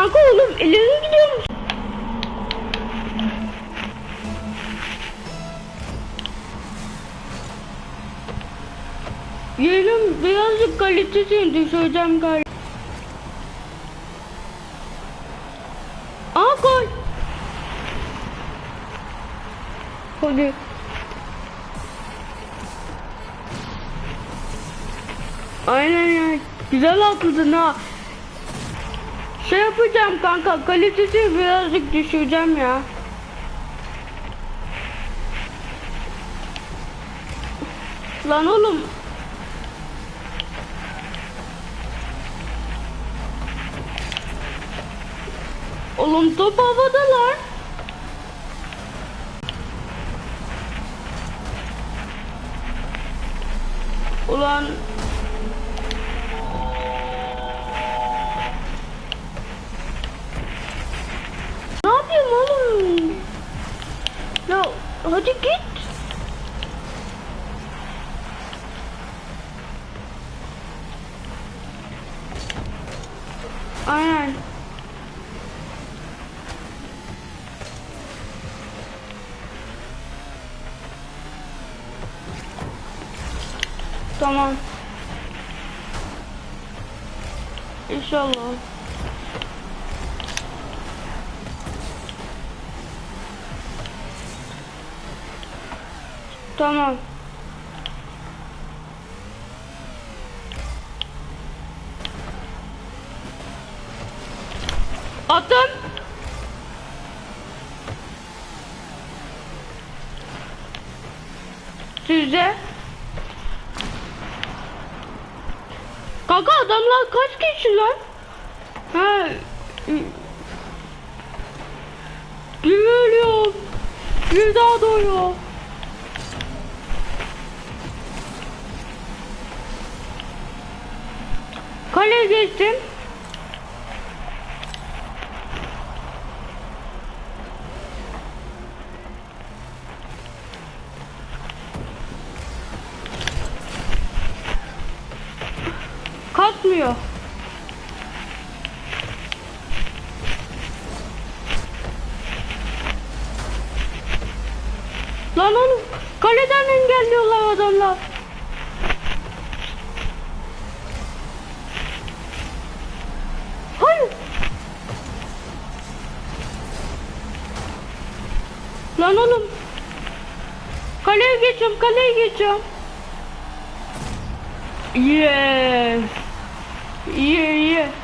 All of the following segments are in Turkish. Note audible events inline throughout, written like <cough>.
Kanka oğlum ileri gidiyormuş. Yeğenim birazcık kalitesini düşüreceğim galiba. Aa gol. Hadi. Aynen ya. Güzel atladın ha. Şey yapacağım kanka kalitesi birazcık düşüreceğim ya. Lan oğlum. Oğlum top havada lan. Ulan İnşallah. Tamam. Attım. Sizde. Kanka adamlar kaç kişi lan? Ha. Bir ölüyor. Bir daha doğuyor. Kaleye geçtim. Lan oğlum kaleden engelliyorlar adamlar. Hayır. Lan oğlum. Kaleye geçiyorum, kaleye geçiyorum. Yes. Yeah, yeah.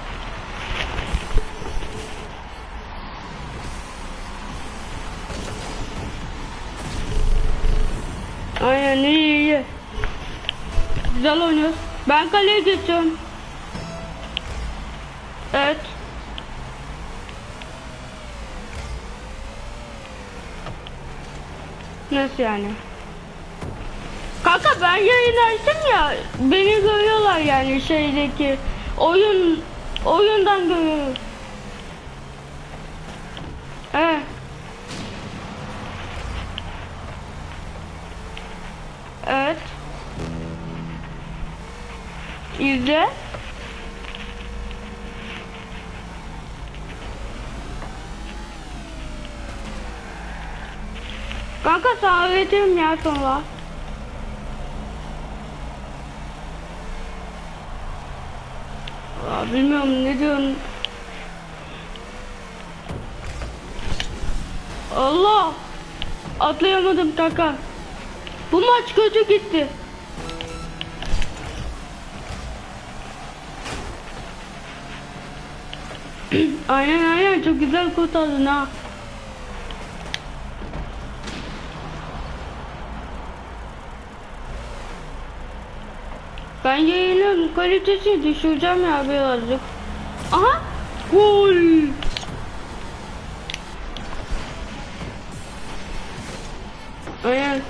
Aynen iyi iyi. Güzel oynuyor. Ben kaleye geçiyorum. Evet. Nasıl yani? Kanka ben yayın açtım ya beni görüyorlar yani şeydeki oyun oyundan görüyor. Evet. Evet. İzle. Kanka öğretirim ya sonra. Aa, bilmiyorum ne diyorsun. Allah! Atlayamadım kanka. Bu maç kötü gitti. <clears throat> aynen aynen çok güzel kurtardın ha. Ben yayının kalitesini düşüreceğim ya birazcık. Aha! Gol! Aynen.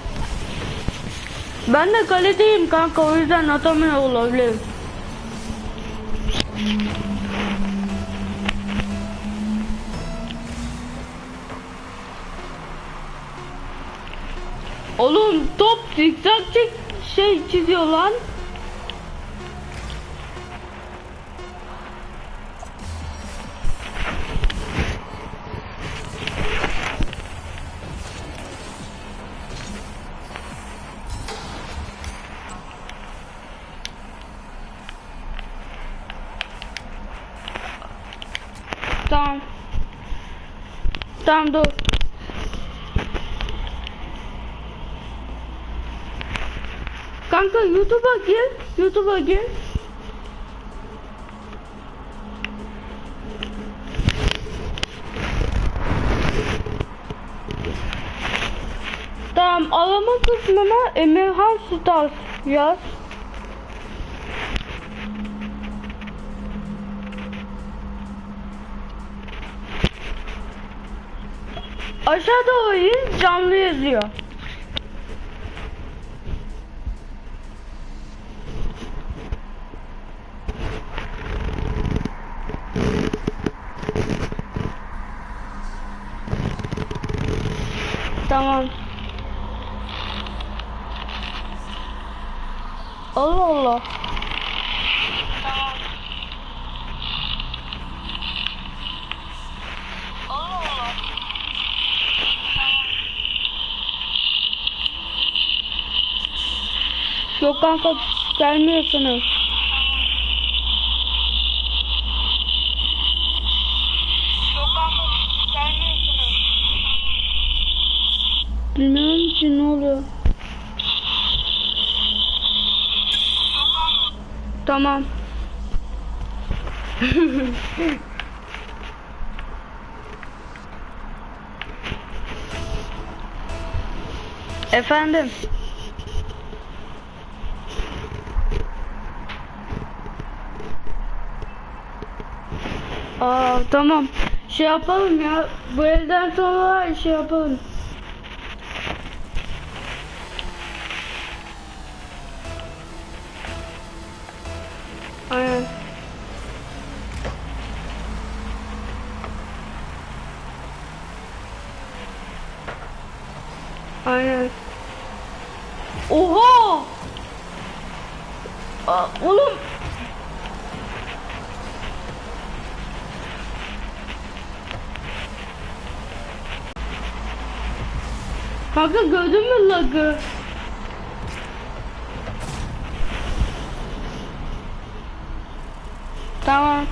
Ben de kaledeyim kanka o yüzden atamıyor olabilirim. Oğlum top zikzak çek şey çiziyor lan. Tamam. Tamam dur. Kanka YouTube'a gir. YouTube'a gir. Tamam arama kısmına Emirhan Stars yaz. Aşağıda oyun canlı yazıyor. Tamam. Allah Allah. Yok kanka gelmiyorsunuz. Bilmiyorum ki ne oluyor. Tamam. <laughs> Efendim. Aa tamam. Şey yapalım ya. Bu elden sonra şey yapalım. Kanka gördün mü lagı? Tamam.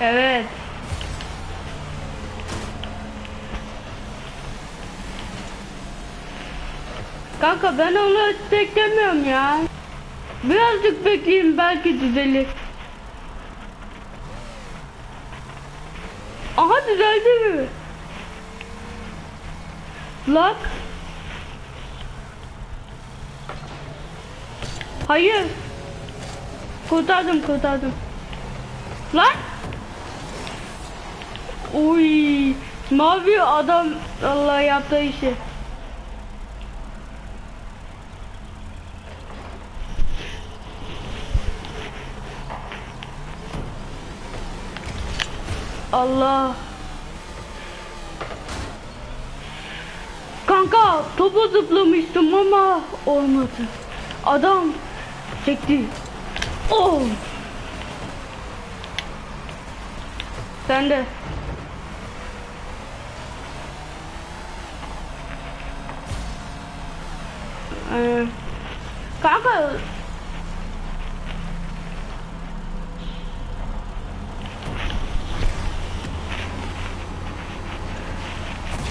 Evet. Kanka ben onu beklemiyorum ya. Birazcık bekleyeyim belki düzelir. Aha düzeldi mi? Lak. Hayır. Kurtardım kurtardım. Lan. Uy. Mavi adam Allah yaptığı işi. Allah. Kanka topu zıplamıştım ama olmadı. Adam çekti. Oh. Sen de. Ee, kanka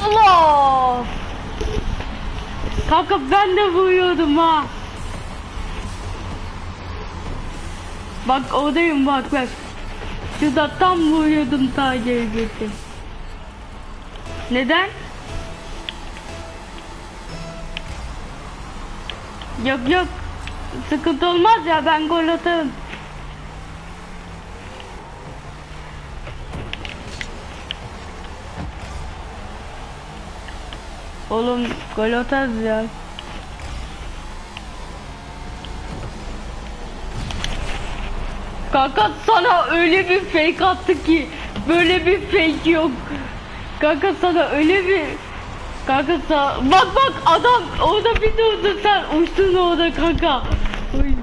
Allah! Kanka ben de vuruyordum ha. Bak oradayım bak bak. Şurada tam vuruyordum ta geri. Neden? Yok yok. Sıkıntı olmaz ya ben gol atarım. Oğlum gol atarız ya. Kanka sana öyle bir fake attı ki böyle bir fake yok. Kanka sana öyle bir Kanka sa bak bak adam orada bir durdu sen uçtun orada kanka. Uy.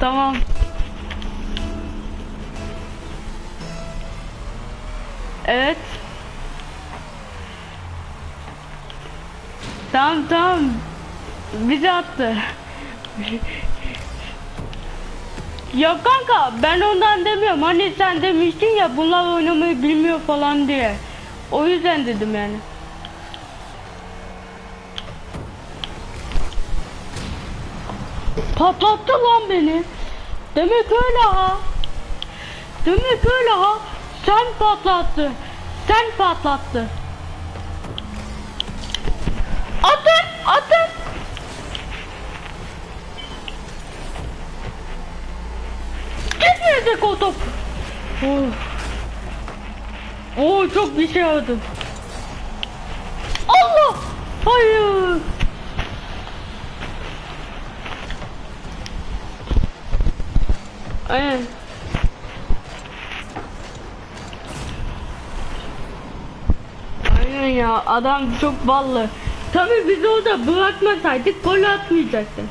Tamam. Evet. Tamam tamam. Bizi attı. <laughs> Yok kanka ben ondan demiyorum. Hani sen demiştin ya bunlar oynamayı bilmiyor falan diye. O yüzden dedim yani. Patlattı lan beni. Demek öyle ha. Demek öyle ha. Sen patlattı. Sen patlattı. Atın, atın. Gitmeyecek o top. Oh. Oo çok bir şey oldu. Allah! Hayır. Aynen. Aynen ya adam çok ballı. Tabii biz orada bırakmasaydık gol atmayacaktı.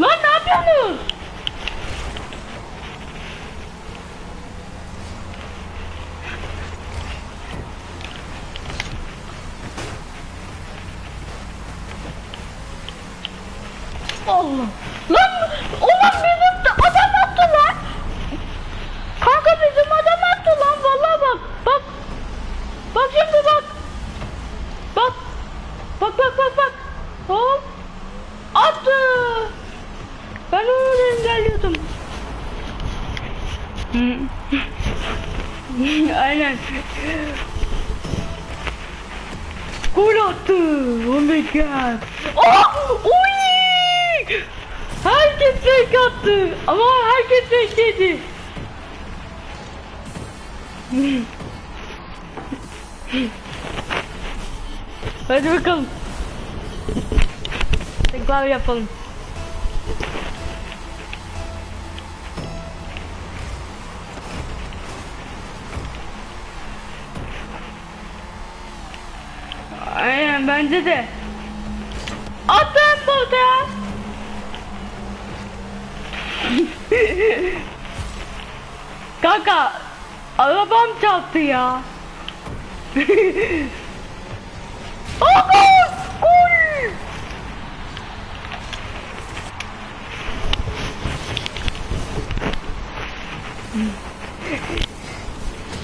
Lan ne yapıyorsunuz? Allah. Lan ulan bizim de adam attı lan. Kanka bizim adam attı lan vallahi bak. Bak. Bak şimdi bak. Bak. Bak bak bak bak. Hop. Attı. Ben onu engelliyordum. Hı. <laughs> Aynen. Gol attı. Oh my god. Oh! Uy! Herkes fake attı. Ama herkes yedi. <laughs> Hadi bakalım. Tekrar yapalım. Bence de. Attım burada. <laughs> Kanka arabam çarptı ya. <laughs> Aa, gol!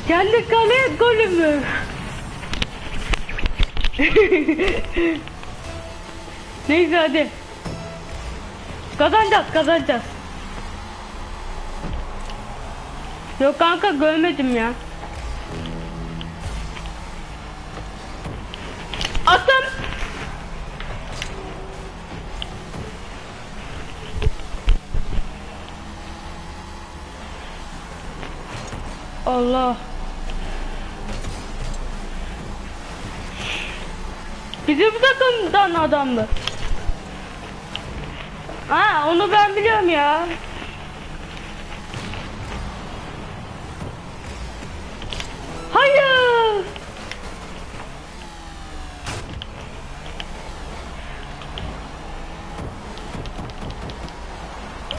Kendi kaleye golü mü? <laughs> Neyse hadi. Kazanacağız kazanacağız. Yok kanka görmedim ya. Attım. Allah. Bizim takımdan adamdı. Ha onu ben biliyorum ya. Hayır.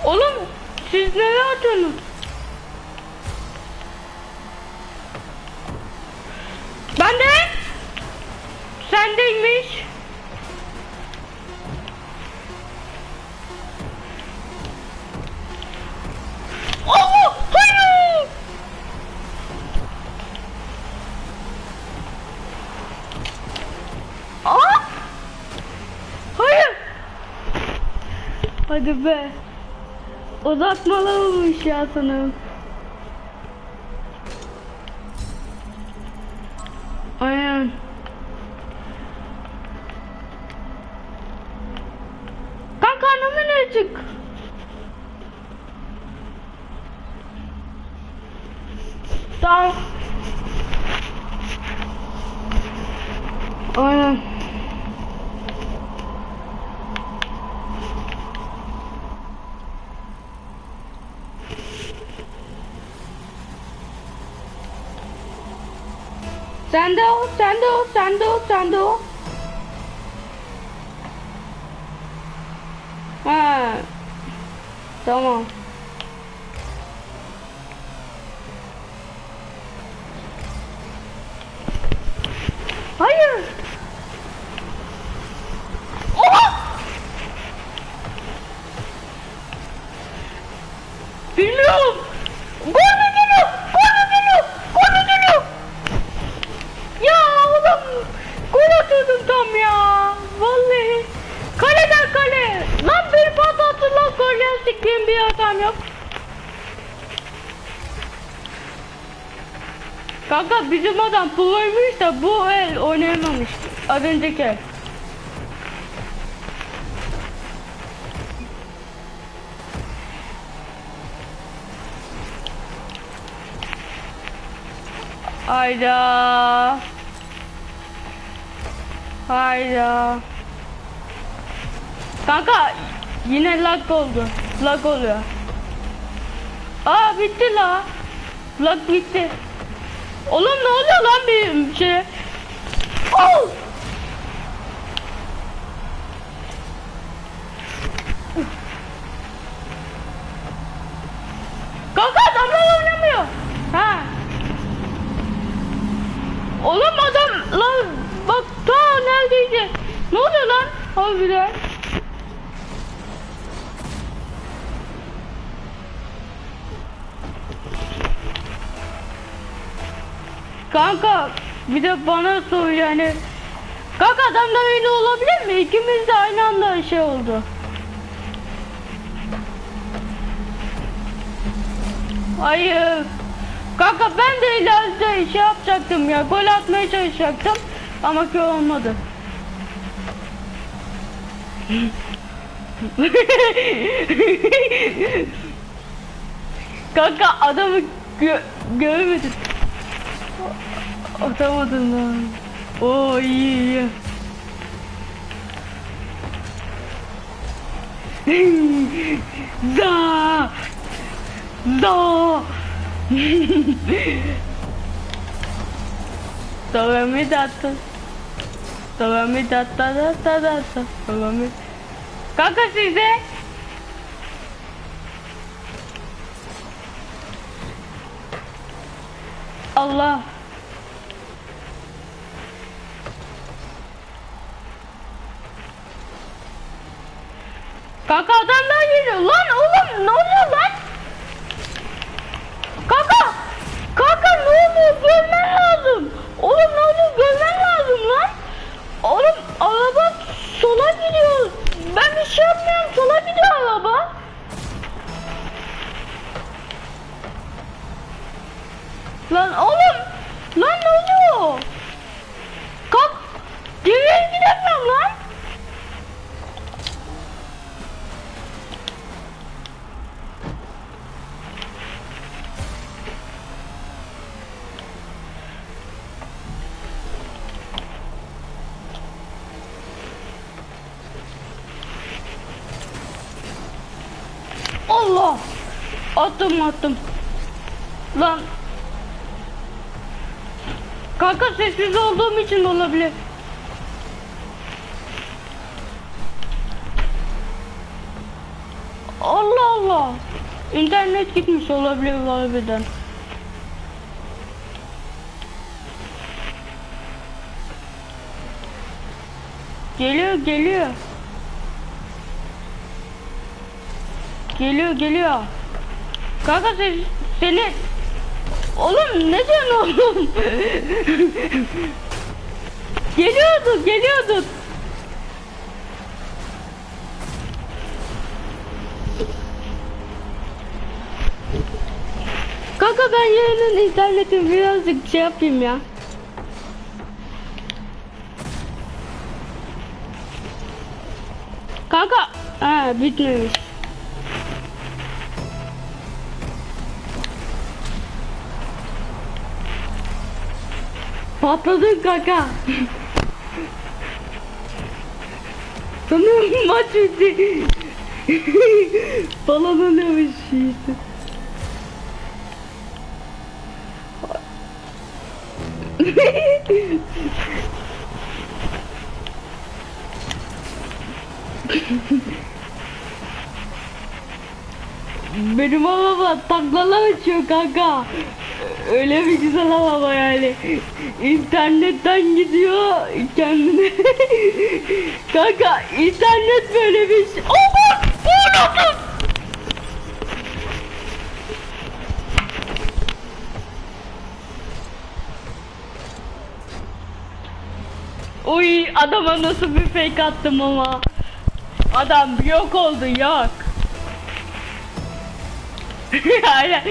Oğlum siz nereye atıyorsunuz? Ben de. Sendeymiş. Hayır! Aa! Hayır! Hadi be. Uzatmalar olmuş ya sanırım. Sen de o, sen de o, sen de o, sen de bizim adam proymuş da bu el oynayamamış. Az önceki el. Hayda. Hayda. Kanka yine lag oldu. Lag oluyor. Aa bitti la. Lag bitti. Oğlum ne oluyor lan bir şey? Oh! Bir de bana sor yani. Kanka adamda öyle olabilir mi? İkimiz de aynı anda şey oldu. Hayır. Kanka ben de ileride şey yapacaktım ya. Gol atmaya çalışacaktım. Ama ki olmadı. <laughs> Kanka adamı gö göremedim. Atamadın lan. Oo iyi iyi. Za! Za! Dove mi dato? Dove mi dato? Dato dato? Dove mi... Kanka size? Allah! Kanka adamlar geliyor. Lan oğlum ne oluyor lan? Kanka! Kanka ne oluyor? Görmen lazım. Oğlum ne oluyor? Görmen lazım lan. Oğlum araba sola gidiyor. Ben bir şey yapmıyorum. Sola gidiyor araba. Lan oğlum! Lan ne oluyor? Kalk! Geriye gidemiyorum lan! Allah! Attım attım. Lan. Kanka sessiz olduğum için de olabilir. Allah Allah. İnternet gitmiş olabilir harbiden. Geliyor geliyor. Geliyor geliyor. Kanka sen, seni... Oğlum ne diyorsun oğlum? geliyordu geliyordu. Kanka ben yarının internetimi birazcık şey yapayım ya. Kanka, ha bitmemiş. Patladın kanka. Sanırım maç bitti. Falan oluyormuş işte. Benim araba taklalar açıyor kanka. Öyle bir güzel araba yani. İnternetten gidiyor kendine. <laughs> kanka internet böyle bir şey. Aman! Vurdum! Uy adama nasıl bir fake attım ama. Adam yok oldu yok. <laughs> Aynen.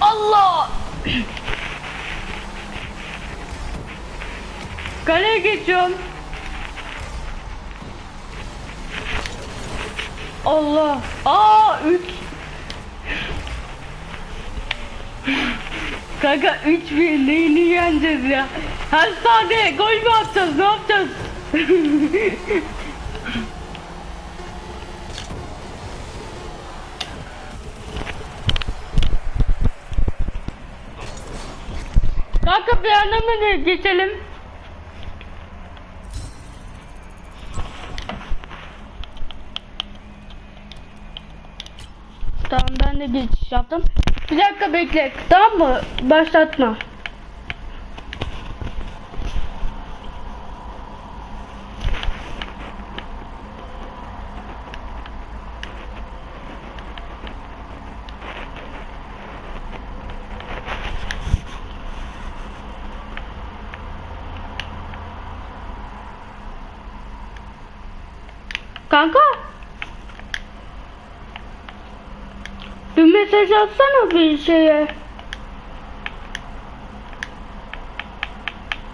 Allah! Kaleye geçiyorum. Allah. Aa 3. Kanka 3 bir neyini yeneceğiz ya? Her saniye gol mü atacağız? Ne yapacağız? Kanka bir yana mı geçelim? Tamam ben de geçiş yaptım. Bir dakika bekle. Tamam mı? Başlatma. Kanka. Bir mesaj atsana bir şeye.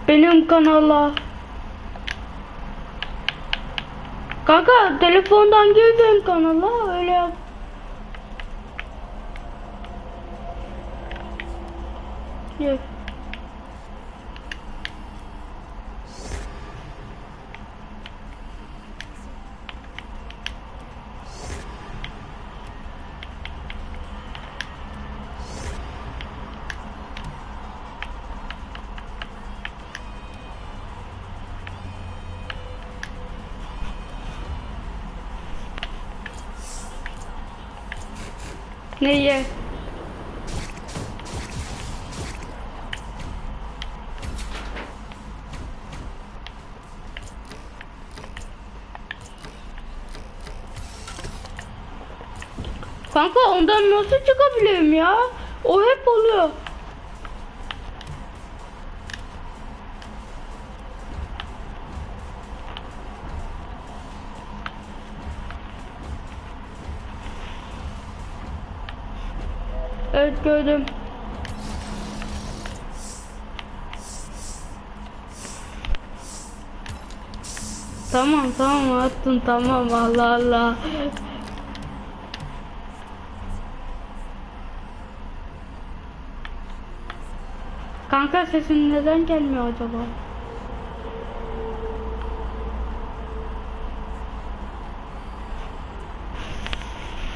Benim kanala. Kanka telefondan gir benim kanala öyle yap. Neye? Kanka ondan nasıl çıkabilirim ya? O hep oluyor. Evet gördüm. Tamam tamam attın tamam Allah Allah. Kanka sesin neden gelmiyor acaba?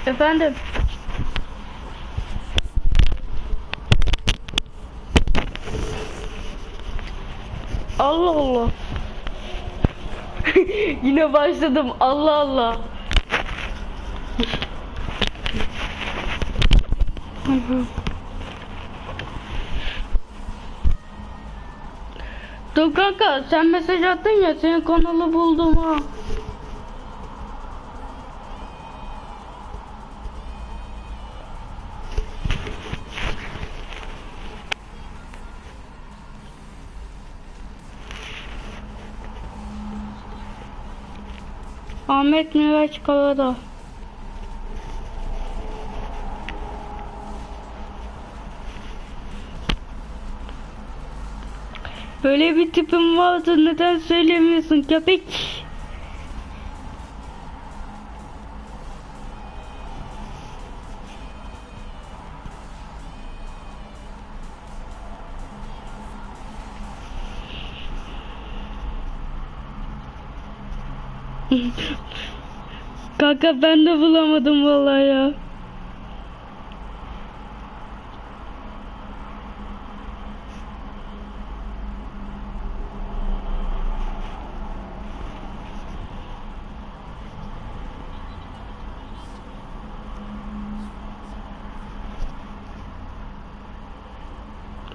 Efendim. Allah Allah. <laughs> Yine başladım. Allah Allah. Dur kanka sen mesaj attın ya senin kanalı buldum ha. Ahmet Miraç Karadağ. Böyle bir tipim vardı neden söylemiyorsun köpek? Kanka ben de bulamadım vallahi ya.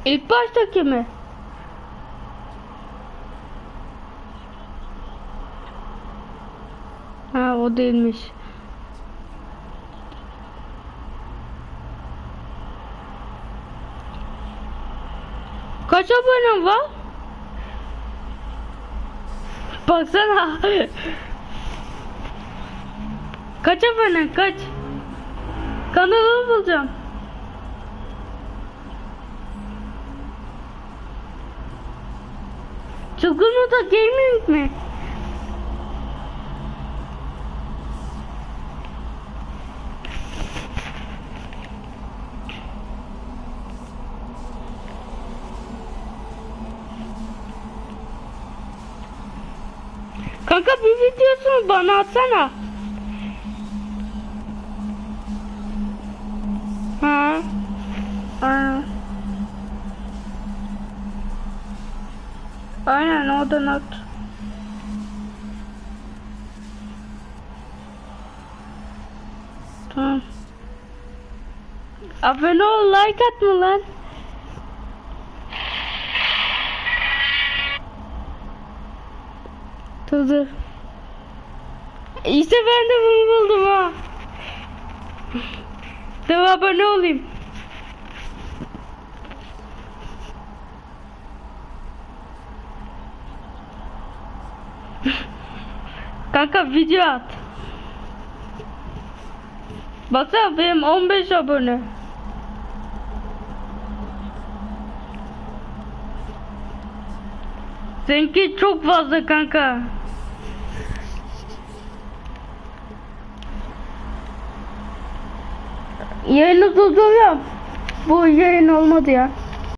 İlk baştaki mi? o değilmiş. Kaç abonem var? Baksana. kaç abonem kaç? Kanalımı bulacağım. Çılgın Oda Gaming mi? Videosunu bana atsana. Ha. Aynen. Aynen oradan at. Tamam. Abone ol, like atma lan. Dur. İşte ben de bunu buldum ha. Dur abone olayım. Kanka video at. Baksana benim 15 abone. Seninki çok fazla kanka. Yayını durduruyorum. Bu yayın olmadı ya.